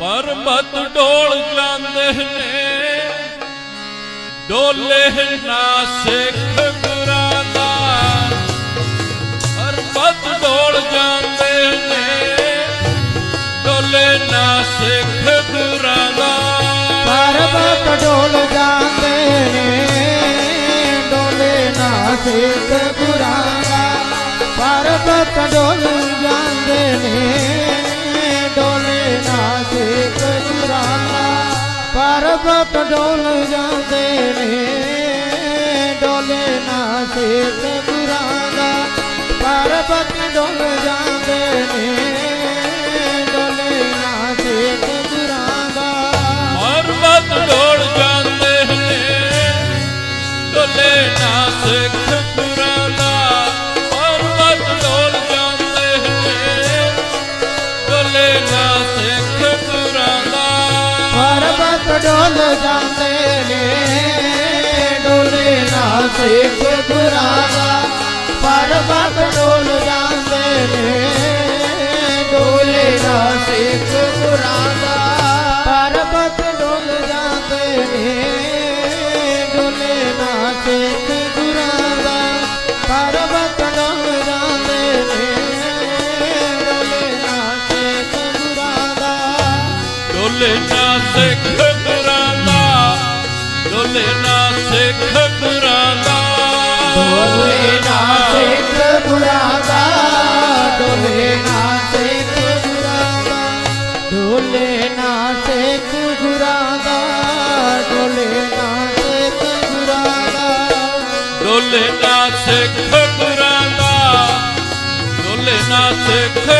ਪਰਮਤ ਢੋਲ ਜਾਂਦੇ ਨੇ ਡੋਲੇ ਨਾ ਸਿੱਖ ਗੁਰਾਂ ਦਾ ਪਰਮਤ ਢੋਲ ਜਾਂਦੇ ਨੇ ਡੋਲੇ ਨਾ ਸਿੱਖ ਗੁਰਾਂ ਦਾ ਪਰਮਤ ਢੋਲ ਜਾਂਦੇ ਨੇ ਡੋਲੇ ਨਾ ਸਿੱਖ ਗੁਰਾਂ ਦਾ ਪਰਮਤ ਢੋਲ ਜਾਂਦੇ ਨੇ ਸੇ ਕਸੁਰਾਨਾ ਪਰਬਤ ਡੋਲ ਜਾਂਦੇ ਨੇ ਡੋਲੇ ਨਾ ਸੇ ਕਸੁਰਾਨਾ ਪਰਬਤ ਡੋਲ ਡੋਲ ਜਾਂਦੇ ਨੇ। ਡੋਲੇ ਨਾ ਸਿੱਖ ਗੁਰਾਵਾ। ਪਰਬਤ ਡੋਲ ਜਾਂਦੇ ਨੇ। ਡੋਲੇ ਨਾ ਸਿੱਖ ਗੁਰਾਵਾ। ਪਰਬਤ ਡੋਲ ਜਾਂਦੇ ਨੇ। ਡੋਲੇ ਨਾ ਸਿੱਖ ਗੁਰਾਵਾ। ਪਰਬਤ ਡੋਲ ਜਾਂਦੇ ਨੇ। ਡੋਲੇ ਨਾ ਸਿੱਖ ਗੁਰਾਵਾ। ਡੋਲੇ ਸਿੱਖ ਗੁਰਾਂ ਦਾ ਡੋਲੇ ਨਾ ਸਿੱਖ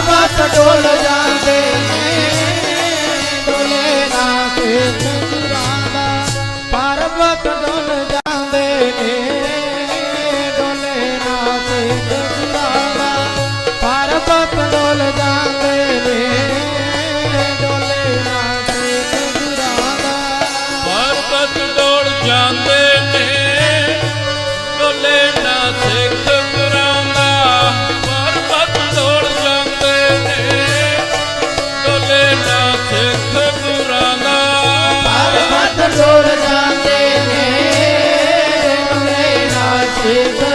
માસ ડોલ જાતે It's